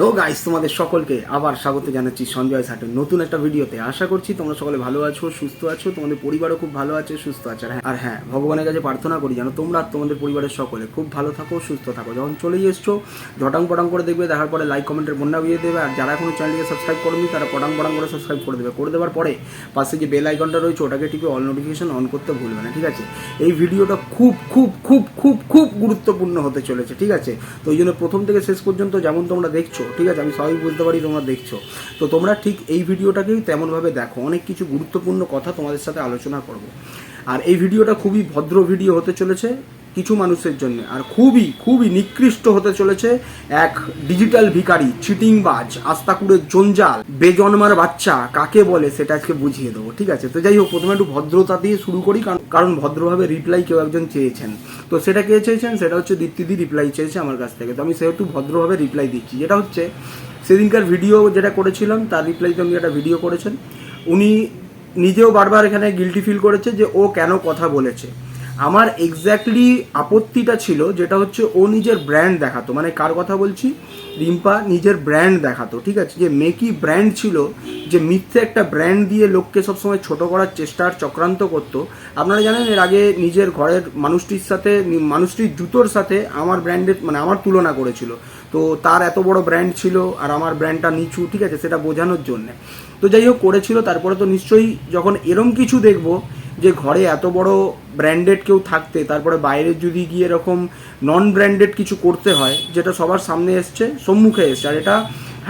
Hello guys তোমাদের সকলকে আবার স্বাগত জানাচ্ছি সঞ্জয় সাটের নতুন একটা ভিডিওতে। আশা করছি তোমরা সকলে ভালো আছো, সুস্থ আছো, তোমাদের পরিবারও খুব ভালো আছে, সুস্থ আছে। আর হ্যাঁ- হ্যাঁ ভগবানের কাছে প্রার্থনা করি যেন তোমরা তোমাদের পরিবারের সকলে খুব ভালো থাকো, সুস্থ থাকো। যখন চলেই এসছো ঝটাং পটাং করে দেখবে, দেখার পরে লাইক কমেন্টের বন্যা দিয়ে দেবে। আর যারা এখনও চ্যানেলকে সাবস্ক্রাইব করেনি, তারা পটাং পটাং করে সাবস্ক্রাইব করে দেবে। করে দেওয়ার পরে পাশে যে বেল আইকনটা রয়েছে, ওটাকে টিপে অল নোটিফিকেশন অন করতে ভুলবে না, ঠিক আছে? এই ভিডিওটা খুব খুব খুব খুব খুব গুরুত্বপূর্ণ হতে চলেছে, ঠিক আছে? তো ওই জন্য প্রথম থেকে শেষ পর্যন্ত যেমন তোমরা দেখছ ঠিক আছে, আমি সবাই বুঝতে পারি, তোমরা দেখছ। তো তোমরা ঠিক এই ভিডিওটাকেই তেমনভাবে দেখো। অনেক কিছু গুরুত্বপূর্ণ কথা তোমাদের সাথে আলোচনা করব। আর এই ভিডিওটা খুবই ভদ্র ভিডিও হতে চলেছে। কিছু মানুষের জন্য। আর খুবই খুবই নিকৃষ্ট হতে চলেছে এক ডিজিটাল ভিখারি, চিটিংবাজ আস্তাকুড়ের জঞ্জাল, বেজন্মার বাচ্চা। কাকে বলে সেটা আজকে বুঝিয়ে দেবো, ঠিক আছে? তো যাই হোক, প্রথমে একটু ভদ্রতা দিয়ে শুরু করি, কারণ- কারণ ভদ্রভাবে রিপ্লাই কেউ একজন চেয়েছেন। তো সেটা কে চেয়েছেন? সেটা হচ্ছে দীপ্তিদি রিপ্লাই চেয়েছে আমার কাছ থেকে। তো আমি সেহেতু ভদ্রভাবে রিপ্লাই দিচ্ছি। যেটা হচ্ছে, সেদিনকার ভিডিও যেটা করেছিলাম, তার রিপ্লাইতে উনি একটা ভিডিও করেছেন। উনি নিজেও বারবার এখানে গিলটি ফিল করেছে যে ও কেন কথা বলেছে। আমার এক্স্যাক্টলি আপত্তিটা ছিল যেটা হচ্ছে ও নিজের ব্র্যান্ড দেখাতো। মানে কার কথা বলছি? রিম্পা নিজের ব্র্যান্ড দেখাতো, ঠিক আছে? যে মেকি ব্র্যান্ড ছিল, যে মিথ্যে একটা ব্র্যান্ড দিয়ে লোককে সবসময় ছোট করার চেষ্টার চক্রান্ত করতো। আপনারা জানেন, এর আগে নিজের ঘরের মানুষটির সাথে, মানুষটির জুতোর সাথে আমার ব্র্যান্ডের মানে আমার তুলনা করেছিল। তো তার এত বড় ব্র্যান্ড ছিল আর আমার ব্র্যান্ডটা নিচু, ঠিক আছে? সেটা বোঝানোর জন্যে। তো যাই হোক, করেছিল। তারপরে তো নিশ্চয়ই যখন এরম কিছু দেখব যে ঘরে এত বড় ব্র্যান্ডেড কেউ থাকতে, তারপরে বাইরে যদি গিয়ে এরকম নন ব্র্যান্ডেড কিছু করতে হয়, যেটা সবার সামনে এসছে, সম্মুখে এসছে, আর এটা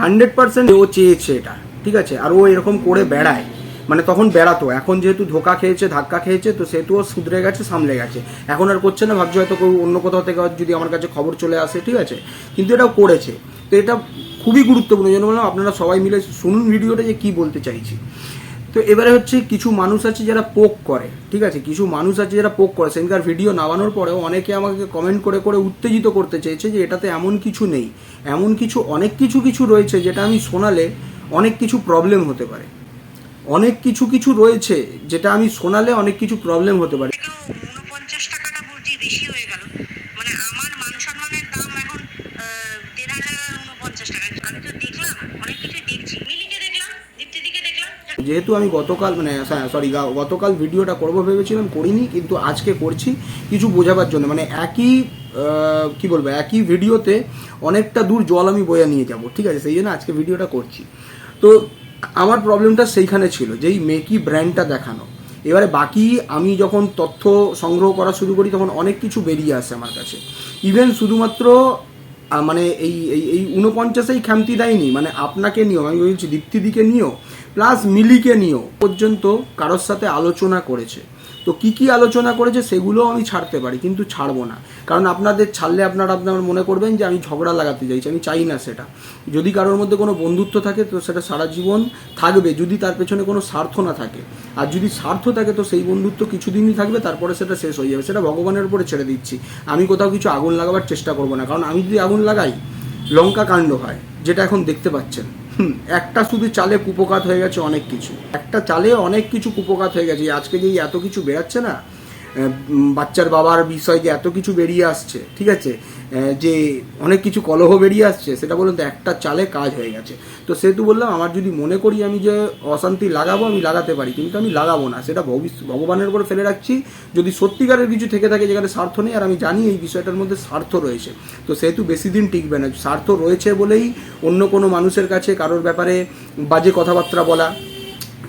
হান্ড্রেড পার্সেন্ট ও চেয়েছে এটা, ঠিক আছে? আর ও এরকম করে বেড়ায় মানে তখন বেড়াতো, এখন যেহেতু ধোকা খেয়েছে, ধাক্কা খেয়েছে, তো সেহেতু ও শুধরে গেছে, সামলে গেছে। এখন আর করছে না, ভাবছে হয়তো কেউ অন্য কোথাও থেকে যদি আমার কাছে খবর চলে আসে, ঠিক আছে? কিন্তু এটাও করেছে। তো এটা খুবই গুরুত্বপূর্ণ জন্য বললাম আপনারা সবাই মিলে শুনুন ভিডিওটা যে কি বলতে চাইছি। তো এবারে হচ্ছে কিছু মানুষ আছে যারা পোক করে, ঠিক আছে? কিছু মানুষ আছে যারা পোক করে। সেদিনকার ভিডিও নামানোর পরেও অনেকে আমাকে কমেন্ট করে করে উত্তেজিত করতে চেয়েছে যে এটাতে এমন কিছু নেই। এমন কিছু, অনেক কিছু কিছু রয়েছে যেটা আমি শোনালে অনেক কিছু প্রবলেম হতে পারে। অনেক কিছু কিছু রয়েছে যেটা আমি শোনালে অনেক কিছু প্রবলেম হতে পারে থেকেও উনপঞ্চাশ টাকাটা বলছি বেশি হয়ে গেল মানে আমার মান সম্মানের দাম এখন আহ, দেড় হাজার আর উনপঞ্চাশ টাকা আমি তো দেখলাম অনেক কিছুই দেখছি মিলিকে দেখলাম দীপ্তিদিকে দেখলাম যেহেতু আমি গতকাল মানে সরি গতকাল ভিডিওটা করব ভেবেছিলাম, করিনি, কিন্তু আজকে করছি, কিছু বোঝাবার জন্য। মানে একই কি বলব, একই ভিডিওতে অনেকটা দূর জল আমি বয়ে নিয়ে যাব, ঠিক আছে? সেই জন্য আজকে ভিডিওটা করছি। তো, আমার প্রবলেমটা সেইখানে ছিল, যেই মেকি ব্র্যান্ডটা দেখানো। এবারে বাকি আমি যখন তথ্য সংগ্রহ করা শুরু করি, তখন অনেক কিছু বেরিয়ে আসে আমার কাছে। ইভেন শুধুমাত্র মানে এই এই এই উনপঞ্চাশেই খামতি দেয়নি মানে আপনাকে নিয়েও, আমি বলছি দীপ্তিদিকে নিয়েও প্লাস মিলিকে নিয়েও পর্যন্ত কারোর সাথে আলোচনা করেছে। তো কি কি আলোচনা করেছে সেগুলো আমি ছাড়তে পারি, কিন্তু ছাড়বো না। কারণ আপনাদের ছাড়লে আপনারা আপনার মনে করবেন যে আমি ঝগড়া লাগাতে চাইছি, আমি চাই না সেটা। যদি কারোর মধ্যে কোনো বন্ধুত্ব থাকে তো সেটা সারা জীবন থাকবে, যদি তার পেছনে কোনো স্বার্থ না থাকে। আর যদি স্বার্থ থাকে তো সেই বন্ধুত্ব কিছুদিনই থাকবে, তারপরে সেটা শেষ হয়ে যাবে। সেটা ভগবানের উপরে ছেড়ে দিচ্ছি। আমি কোথাও কিছু আগুন লাগাবার চেষ্টা করব না, কারণ আমি যদি আগুন লাগাই, লঙ্কা কাণ্ড হয়, যেটা এখন দেখতে পাচ্ছেন। একটা শুধু চালে কুপকাত হয়ে গেছে অনেক কিছু। একটা চালে অনেক কিছু কুপকাত হয়ে গেছে। আজকে যে এত কিছু বেরাচ্ছে না বাচ্চার বাবার বিষয়ে যে এত কিছু বেরিয়ে আসছে, ঠিক আছে? যে অনেক কিছু কলহ বেরিয়ে আসছে, সেটা বলুন তো একটা চালে কাজ হয়ে গেছে। তো সেহেতু বললাম, আমার যদি মনে করি আমি যে অশান্তি লাগাবো, আমি লাগাতে পারি। কিন্তু আমি লাগাবো না, সেটা ভবিষ্য ভগবানের উপর ফেলে রাখছি। যদি সত্যিকারের কিছু থেকে থাকে যেখানে স্বার্থ নেই, আর আমি জানি এই বিষয়টার মধ্যে স্বার্থ রয়েছে। তো সেহেতু বেশি দিন টিকবে না। স্বার্থ রয়েছে বলেই অন্য কোনো মানুষের কাছে কারোর ব্যাপারে বাজে কথাবার্তা বলা,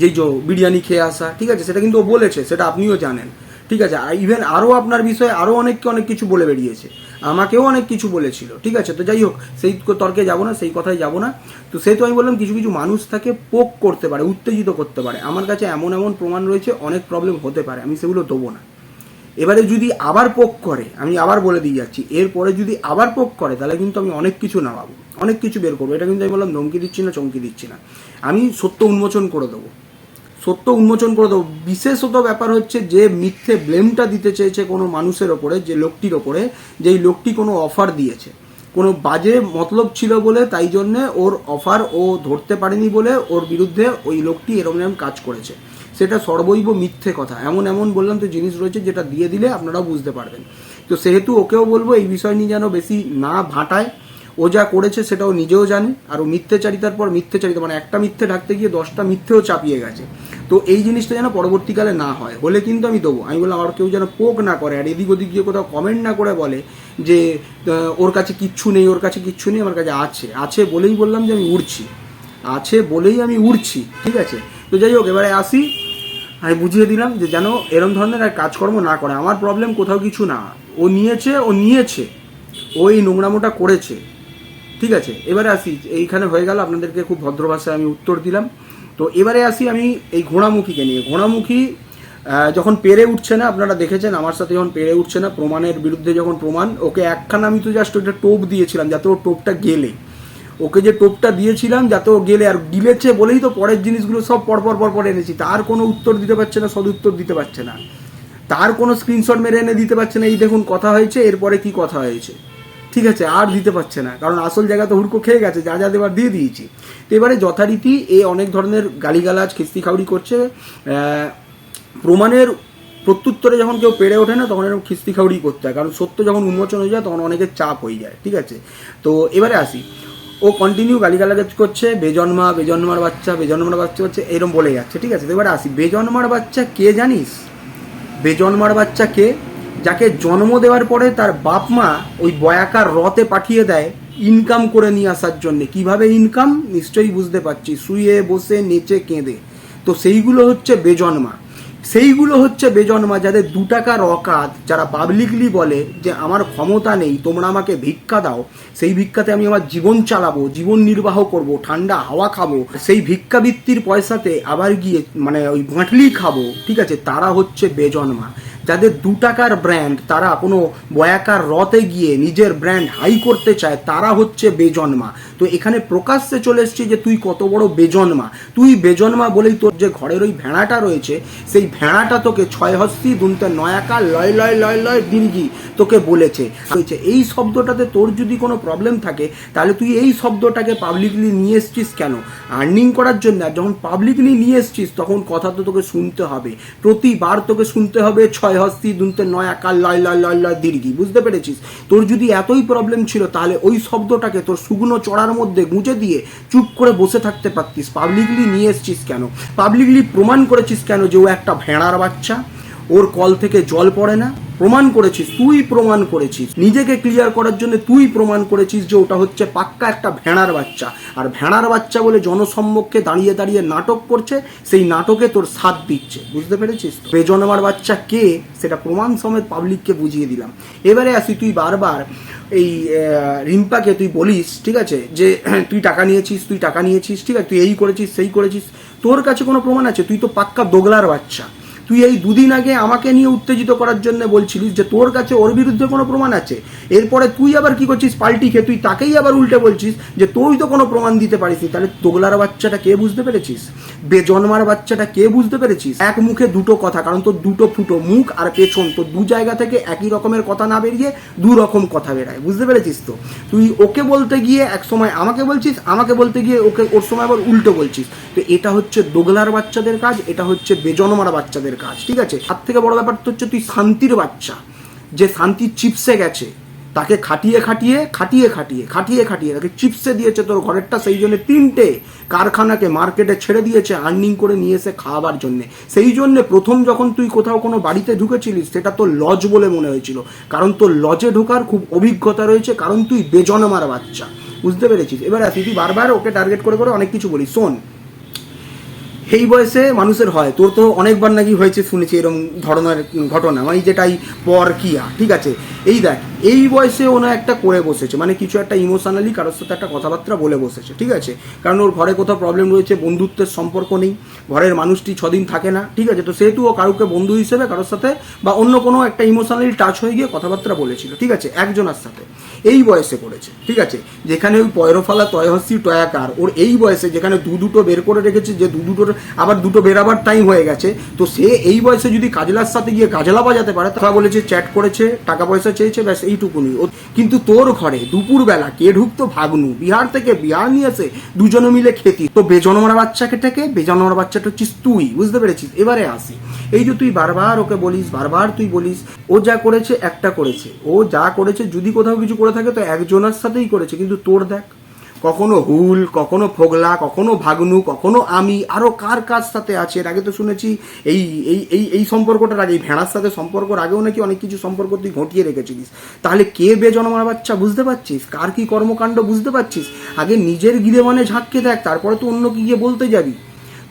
যেই যে বিরিয়ানি খেয়ে আসা, ঠিক আছে? সেটা কিন্তু ও বলেছে, সেটা আপনিও জানেন। ঠিক আছে ইভেন আরও আপনার বিষয়ে আরও অনেককে অনেক কিছু বলে বেরিয়েছে। আমাকেও অনেক কিছু বলেছিল, ঠিক আছে? তো যাই হোক, সেই তর্কে যাব না, সেই কথায় যাব না। তো সেই তো আমি বললাম, কিছু কিছু মানুষ তাকে পোক করতে পারে, উত্তেজিত করতে পারে। আমার কাছে এমন এমন প্রমাণ রয়েছে, অনেক প্রবলেম হতে পারে, আমি সেগুলো দেবো না। এবারে যদি আবার পোক করে, আমি আবার বলে দিয়ে যাচ্ছি, এরপরে যদি আবার পোক করে, তাহলে কিন্তু আমি অনেক কিছু নামাবো, অনেক কিছু বের করব। এটা কিন্তু আমি বললাম, ধমকি দিচ্ছি না, চমকি দিচ্ছি না। আমি সত্য উন্মোচন করে দেবো। সত্য উন্মোচন করে দেবো। বিশেষত ব্যাপার হচ্ছে যে মিথ্যে ব্লেমটা দিতে চেয়েছে কোনো মানুষের ওপরে, যে লোকটির ওপরে যেই লোকটি কোনো অফার দিয়েছে। কোনো বাজে মতলব ছিল বলে তাই জন্যে ওর অফার ও ধরতে পারেনি বলে ওর বিরুদ্ধে ওই লোকটি এরম এরম কাজ করেছে। সেটা সর্বৈব মিথ্যে কথা। এমন এমন বললাম তো জিনিস রয়েছে যেটা দিয়ে দিলে আপনারাও বুঝতে পারবেন। তো সেহেতু ওকেও বলব এই বিষয় নিয়ে যেন বেশি না ভাটায়। ও যা করেছে সেটাও নিজেও জানে। আর ও মিথ্যেচারিতার পর মিথ্যেচারিতা মানে একটা মিথ্যে ঢাকতে গিয়ে দশটা মিথ্যেও চাপিয়ে গেছে। তো এই জিনিসটা যেন পরবর্তীকালে না হয়, হলে কিন্তু আমি দেবো। আমি বললাম, আর কেউ যেন পোক না করে, আর এদিক ওদিক গিয়ে কোথাও কমেন্ট না করে বলে যে ওর কাছে কিচ্ছু নেই, ওর কাছে কিচ্ছু নেই, আমার কাছে আছে। আছে বলেই বললাম যে আমি উড়ছি। আছে বলেই আমি উড়ছি, ঠিক আছে? তো যাই হোক, এবারে আসি। আমি বুঝিয়ে দিলাম যে যেন এরম ধরনের আর কাজকর্ম না করে। আমার প্রবলেম কোথাও কিছু না। ও নিয়েছে ও নিয়েছে। ও এই নোংরামোটা করেছে। ঠিক আছে? এবারে আসি। এইখানে হয়ে গেল। আপনাদেরকে খুব ভদ্র ভাষায় আমি উত্তর দিলাম। তো এবারে আসি আমি এই ঘোড়ামুখীকে নিয়ে। ঘোড়ামুখী যখন পেরে উঠছে না, আপনারা দেখেছেন, আমার সাথে যখন পেরে উঠছে না, প্রমাণের বিরুদ্ধে যখন প্রমাণ, ওকে একখানা আমি তো জাস্ট ওইটা টোপ দিয়েছিলাম, যাতে ও টোপটা গেলে। ওকে যে টোপটা দিয়েছিলাম, যাতে ও গেলে, আর গিলেছে বলেই তো পরের জিনিসগুলো সব পরপর পরপর এনেছি। তার কোনো উত্তর দিতে পারছে না সদ উত্তর দিতে পারছে না। তার কোনো স্ক্রিনশট মেরে এনে দিতে পারছে না। এই দেখুন, কথা হয়েছে, এরপরে কি কথা হয়েছে? ঠিক আছে, আর দিতে পারছে না। কারণ আসল জায়গা তো হুড়কো খেয়ে গেছে, যা যা দেবার দিয়ে দিয়েছি। তো এবারে যথারীতি এ অনেক ধরনের গালিগালাজ খিস্তি খাউড়ি করছে প্রমাণের প্রত্যুত্তরে যখন কেউ পেরে ওঠে না, তখন এরকম খিস্তি খাউড়ি করতে হয়। কারণ সত্য যখন উন্মোচন হয়ে যায়, তখন অনেকের চাপ হয়ে যায়, ঠিক আছে? তো এবারে আসি। ও কন্টিনিউ গালিগালাজ করছে, বেজন্মা, বেজন্মার বাচ্চা বেজন্মার বাচ্চা হচ্ছে এরকম বলে যাচ্ছে, ঠিক আছে? তো এবারে আসি, বেজন্মার বাচ্চা কে জানিস? বেজন্মার বাচ্চা কে? যাকে জন্ম দেওয়ার পরে তার বাপ মা ওই বয়াকার রতে পাঠিয়ে দেয় ইনকাম করে নিয়ে আসার জন্য। কীভাবে ইনকাম নিশ্চয়ই বুঝতে পারছি। শুয়ে বসে, নেচে, কেঁদে। তো সেইগুলো হচ্ছে বেজন্মা। সেইগুলো হচ্ছে বেজন্মা যাদের দু টাকার অকাত, যারা পাবলিকলি বলে যে, আমার ক্ষমতা নেই, তোমরা আমাকে ভিক্ষা দাও। সেই ভিক্ষাতে আমি আমার জীবন চালাবো, জীবন নির্বাহ করব, ঠান্ডা হাওয়া খাব। সেই ভিক্ষাবৃত্তির পয়সাতে আবার গিয়ে মানে ওই ভাঁটলি খাব। ঠিক আছে? তারা হচ্ছে বেজন্মা। যাদের দু টাকার ব্র্যান্ড তারা কোনো বয়াকার রতে গিয়ে নিজের ব্র্যান্ড হাই করতে চায়, তারা হচ্ছে বেজন্মা। তো এখানে প্রকাশ্যে চলে এসছে যে তুই কত বড় বেজন্মা। তুই বেজন্মা বলেই তোর যে ঘরের ওই ভেড়াটা রয়েছে, সেই ভেড়াটা তোকে ছয় হস্তি দুনতে নয়াকা লয় লয় লয় লয় দীর্ঘি তোকে বলেছে। এই শব্দটাতে তোর যদি কোনো প্রবলেম থাকে, তাহলে তুই এই শব্দটাকে পাবলিকলি নিয়ে এসছিস কেন? আর্নিং করার জন্য, আর যখন পাবলিকলি নিয়ে এসছিস, তখন কথা তো তোকে শুনতে হবে। প্রতিবার তোকে শুনতে হবে ছয় হস্তি দুনতে নয় আকার লয় লয় লয় লয় দীর্ঘি বুঝতে পেরেছিস? তোর যদি এতই প্রবলেম ছিল, তাহলে ওই শব্দটাকে তোর শুকনো চড়ার মধ্যে গুঁজে দিয়ে চুপ করে বসে থাকতে পারতিস। পাবলিকলি নিয়ে এসছিস কেন? পাবলিকলি প্রমাণ করেছিস কেন যে ও একটা ভেড়ার বাচ্চা? ওর কল থেকে জল পড়ে না? প্রমাণ করেছিস, তুই প্রমাণ করেছিস। নিজেকে ক্লিয়ার করার জন্য তুই প্রমাণ করেছিস যে ওটা হচ্ছে পাক্কা একটা ভেড়ার বাচ্চা। আর ভেড়ার বাচ্চা বলে জনসম্মুখে দাঁড়িয়ে দাঁড়িয়ে নাটক করছে, সেই নাটকে তোর সাথ দিচ্ছে। বুঝতে পেরেছিস তো? বেজন্মার বাচ্চা কে? সেটা প্রমাণ সমেত পাবলিককে বুঝিয়ে দিলাম। এবারে আসি তুই বারবার এই রিম্পাকে তুই বলিস, ঠিক আছে? যে, তুই টাকা নিয়েছিস, তুই টাকা নিয়েছিস, ঠিক আছে? তুই এই করেছিস, সেই করেছিস। তোর কাছে কোনো প্রমাণ আছে? তুই তো পাক্কা দোগলার বাচ্চা। তুই এই দুদিন আগে আমাকে নিয়ে উত্তেজিত করার জন্য বলছিলিস যে তোর কাছে ওর বিরুদ্ধে কোনো প্রমাণ আছে। এরপরে তুই আবার কি করছিস? পাল্টি খেয়ে তুই তাকেই আবার উল্টে বলছিস যে তুই তো কোনো প্রমাণ দিতে পারিসনি। তাহলে তোগলার বাচ্চাটা কে বুঝতে পেরেছিস? বেজন্মার বাচ্চাটা কে বুঝতে পেরেছিস? এক মুখে দুটো কথা, কারণ তোর দুটো ফুটো, মুখ আর পেছন। তো দু জায়গা থেকে একই রকমের কথা না বেরিয়ে দু রকম কথা বেরায়। বুঝতে পেরেছিস তো? তুই ওকে বলতে গিয়ে এক সময় আমাকে বলছিস, আমাকে বলতে গিয়ে ওকে ওর সময় আবার উল্টো বলছিস। তো এটা হচ্ছে দোগলার বাচ্চাদের কাজ, এটা হচ্ছে বেজন্মার বাচ্চাদের কাজ। ঠিক আছে? তার থেকে বড় ব্যাপার তো হচ্ছে তুই শান্তির বাচ্চা। যে শান্তি চিপসে গেছে, তাকে খাটিয়ে খাটিয়ে খাটিয়ে খাটিয়ে খাটিয়ে খাটিয়ে তাকে চিপসে দিয়েছে তোর ঘরেরটা, সেই জন্য তিনটে কারখানাকে মার্কেটে ছেড়ে দিয়েছে আর্নিং করে নিয়ে এসে খাওয়াবার জন্যে। সেই জন্য প্রথম যখন তুই কোথাও কোনো বাড়িতে ঢুকেছিলিস, সেটা তোর লজ বলে মনে হয়েছিল। কারণ তোর লজে ঢোকার খুব অভিজ্ঞতা রয়েছে, কারণ তুই বেজনমার বাচ্চা। বুঝতে পেরেছিস? এবার আসি তুই বারবার ওকে টার্গেট করে করে অনেক কিছু বলি শোন এই বয়সে মানুষের হয়। তোর তো অনেকবার নাকি হয়েছে, শুনেছি এরকম ধরনের ঘটনা। মানে যেটাই পর কিয়া, ঠিক আছে? এই দেখ, এই বয়সে ওনা একটা করে বসেছে। মানে কিছু একটা ইমোশনালি কারোর সাথে একটা কথাবার্তা বলে বসেছে, ঠিক আছে? কারণ ওর ঘরে কোথাও প্রবলেম রয়েছে, বন্ধুত্বের সম্পর্ক নেই, ঘরের মানুষটি ছদিন থাকে না, ঠিক আছে? তো সেহেতু ও কারুকে বন্ধু হিসেবে কারোর সাথে বা অন্য কোনো একটা ইমোশনালি টাচ হয়ে গিয়ে কথাবার্তা বলেছিল, ঠিক আছে? একজনের সাথে। এই বয়সে করেছে, ঠিক আছে? যেখানে ওই পয়রফালা তয়হস্যি টয়াকার, ওর এই বয়সে যেখানে দু দুটো বের করে রেখেছে, যে দু দুটোর আবার দুটো বেরাবার টাইম হয়ে গেছে। তো সে এই বয়সে যদি কাজলার সাথে গিয়ে গাজলা বাজাতে পারে তারা বলেছে, চ্যাট করেছে, টাকা পয়সা চেয়েছে, ব্যাস এইটুকুনি। কিন্তু তোর ঘরে দুপুরবেলা কে ঢুকতো? ভাগনু। বিহার থেকে বিহার নিয়ে এসে দুজনে মিলে খেতি। তো বেজন্মার বাচ্চাকে থেকে বেজন্মার বাচ্চাটা হচ্ছিস তুই, বুঝতে পেরেছিস? এবারে আসি। এই যে তুই বারবার ওকে বলিস, বারবার তুই বলিস, ও যা করেছে, একটা করেছে। ও যা করেছে, যদি কোথাও কিছু করে থাকে, তো একজনের সাথেই করেছে। কিন্তু তোর দেখ কখনো হুল, কখনো ফোগলা, কখনো ভাগনু, কখনো আমি। আরও কার কার সাথে আছে? এর আগে তো শুনেছি, এই এই এই এই সম্পর্কটার আগে ভেড়ার সাথে সম্পর্কর আগেও নাকি অনেক কিছু সম্পর্ক তুই ঘটিয়ে রেখেছিলিস। তাহলে কে বেজন্মার বাচ্চা বুঝতে পারছিস? কার কি কর্মকাণ্ড বুঝতে পারছিস? আগে নিজের গিরে মানে ঝাঁককে দেখ, তারপরে তো অন্য কি গিয়ে বলতে যাবি।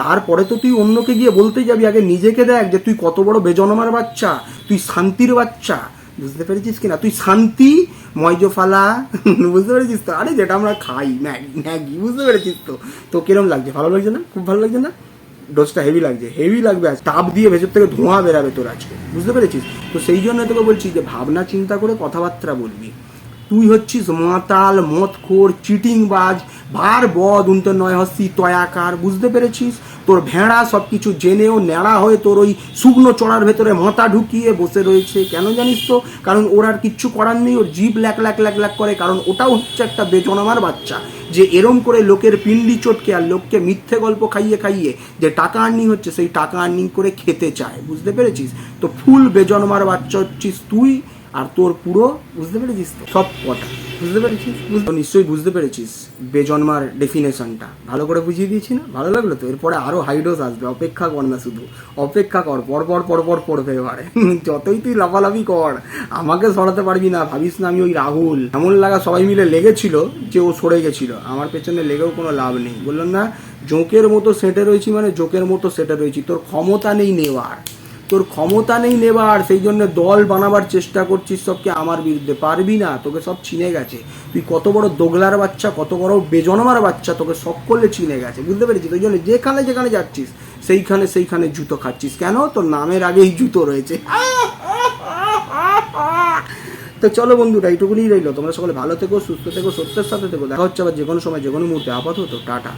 তারপরে তো তুই অন্যকে গিয়ে বলতে যাবি, আগে নিজেকে দেখ যে তুই কত বড় বেজনমার বাচ্চা, তুই শান্তির বাচ্চা। বুঝতে পেরেছিস কিনা? তুই শান্তি, ময়জফালা, বুঝতে পেরেছিস তো? আরে, যেটা আমরা খাই, ম্যাগি ম্যাগি, বুঝতে পেরেছিস তো? তো কিরম লাগছে? ভালো লাগছে না? খুব ভালো লাগছে না? ডোজটা হেভি লাগছে হেভি লাগবে আজ। তাপ দিয়ে ভেতর থেকে ধোঁয়া বেরাবে তোর আজকে, বুঝতে পেরেছিস? তো সেই জন্য তোকে বলছি যে, ভাবনা, চিন্তা করে কথাবার্তা বলবি। তুই হচ্ছিস মাতাল, মদখোর, চিটিংবাজ, ভার, বদ উন্ত নয় হস্তি তয়াকার, বুঝতে পেরেছিস? তোর ভেড়া সব কিছু জেনেও ন্যাড়া হয়ে তোর ওই শুকনো চড়ার ভেতরে মাথা ঢুকিয়ে বসে রয়েছে। কেন জানিস তো? কারণ ওর আর কিচ্ছু করার নেই, ওর জিভ ল্যাক ল্যাক ল্যাক ল্যাক করে। কারণ ওটাও হচ্ছে একটা বেজনমার বাচ্চা, যে এরম করে লোকের পিন্ডি চটকে আর লোককে মিথ্যে গল্প খাইয়ে খাইয়ে যে টাকা আর্নিং হচ্ছে, সেই টাকা আর্নিং করে খেতে চায়। বুঝতে পেরেছিস? তো ফুল বেজন্মার বাচ্চা হচ্ছিস তুই আর তোর পুরো, বুঝতে পেরেছিস সব কটা। বুঝতে পেরেছিস? নিশ্চয়ই বুঝতে পেরেছিস বেজন্মার ডেফিনেশনটা ভালো করে বুঝিয়ে দিয়েছি না? ভালো লাগল তো? এরপরে আরও হাইডোজ আসবে। অপেক্ষা কর না শুধু। অপেক্ষা কর। পর পর পর পর, পড়বে এবারে। যতই তুই লাফালাফি কর, আমাকে সরাতে পারবি না। ভাবিস না আমি ওই রাহুল। এমন লাগা সবাই মিলে লেগেছিল যে ও সরে গেছিল। আমার পেছনে লেগেও কোনো লাভ নেই। বললাম না, জোঁকের মতো সেটে রয়েছি মানে জোকের মতো সেটে রয়েছি। তোর ক্ষমতা নেই নেওয়ার। তোর ক্ষমতা নেই নেবার, সেই জন্য দল বানাবার চেষ্টা করছিস সবকে আমার বিরুদ্ধে। পারবি না, তোকে সব চিনে গেছে। তুই কত বড় দোগলার বাচ্চা, কত বড় বেজনমার বাচ্চা, তোকে সব করলে চিনে গেছে। বুঝতে পেরেছিস? ওই জন্য যেখানে যেখানে যাচ্ছিস, সেইখানে সেইখানে জুতো খাচ্ছিস। কেন? তোর নামের আগেই জুতো রয়েছে। তো চলো বন্ধুরা এইটুকুনি রইল। তোমরা সকলে ভালো থেকো, সুস্থ থেকো, সত্যের সাথে থেকো। দেখা হচ্ছে আবার যে কোনো সময় যে কোনো মুহূর্তে। আপাতত, টাটা।